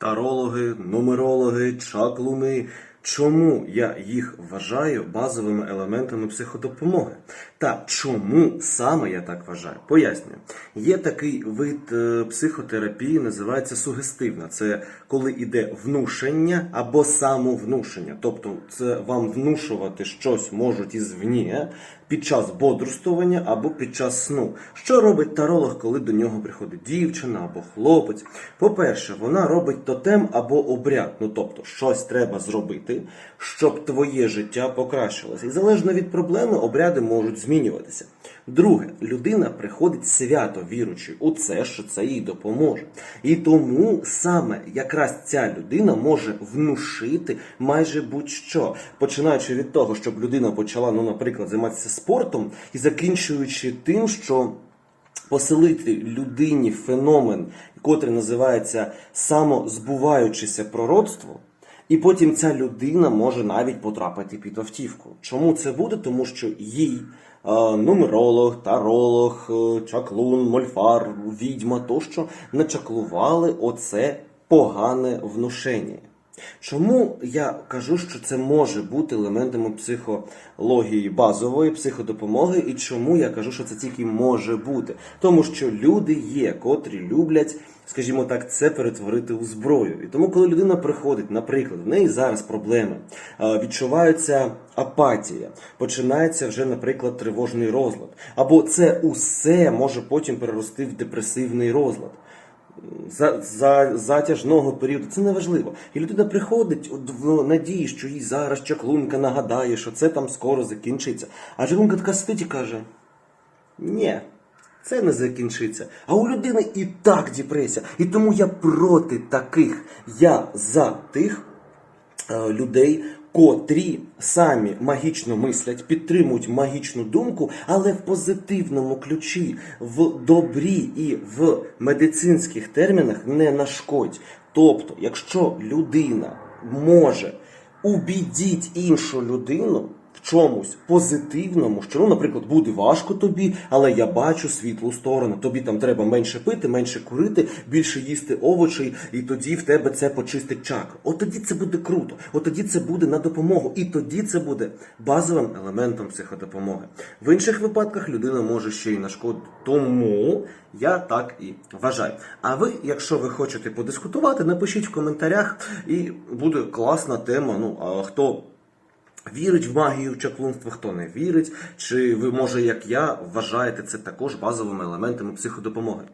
тарологи, нумерологи, чаклуни. Чому я їх вважаю базовими елементами психодопомоги? Та чому саме я так вважаю? Пояснюю. Є такий вид е, психотерапії, називається сугестивна. Це коли іде внушення або самовнушення. Тобто, це вам внушувати щось можуть ізвні під час бодрствування або під час сну. Що робить таролог, коли до нього приходить дівчина або хлопець? По-перше, вона робить тотем або обряд. Ну тобто, щось треба зробити, щоб твоє життя покращилося. І залежно від проблеми, обряди можуть змінюватися. Друге, людина приходить свято віручи у це, що це їй допоможе. І тому саме якраз ця людина може внушити майже будь-що, починаючи від того, щоб людина почала, ну, наприклад, займатися спортом, і закінчуючи тим, що поселити людині феномен, котрий називається самозбуваючеся пророцтво. І потім ця людина може навіть потрапити під автівку. Чому це буде? Тому що їй е, нумеролог, таролог, е, чаклун, мольфар, відьма тощо начаклували оце погане внушення. Чому я кажу, що це може бути елементами психології базової, психодопомоги, і чому я кажу, що це тільки може бути? Тому що люди є, котрі люблять, скажімо так, це перетворити у зброю. І тому, коли людина приходить, наприклад, в неї зараз проблеми, відчувається апатія, починається вже, наприклад, тривожний розлад, або це усе може потім перерости в депресивний розлад за, за затяжного періоду. Це не важливо. І людина приходить в надії, що їй зараз чаклунка нагадає, що це там скоро закінчиться. А чаклунка така сидить і каже: ні. Це не закінчиться. А у людини і так депресія. І тому я проти таких. Я за тих людей, котрі самі магічно мислять, підтримують магічну думку, але в позитивному ключі, в добрі і в медицинських термінах не нашкодь. Тобто, якщо людина може убідіть іншу людину. В чомусь позитивному, що, ну, наприклад, буде важко тобі, але я бачу світлу сторону. Тобі там треба менше пити, менше курити, більше їсти овочей, і тоді в тебе це почистить чакру. От тоді це буде круто, от тоді це буде на допомогу, і тоді це буде базовим елементом психодопомоги. В інших випадках людина може ще й нашкодити. Тому я так і вважаю. А ви, якщо ви хочете подискутувати, напишіть в коментарях, і буде класна тема. Ну а хто. Вірить в магію, в чаклунство, хто не вірить, чи ви, може, як я, вважаєте це також базовими елементами психодопомоги?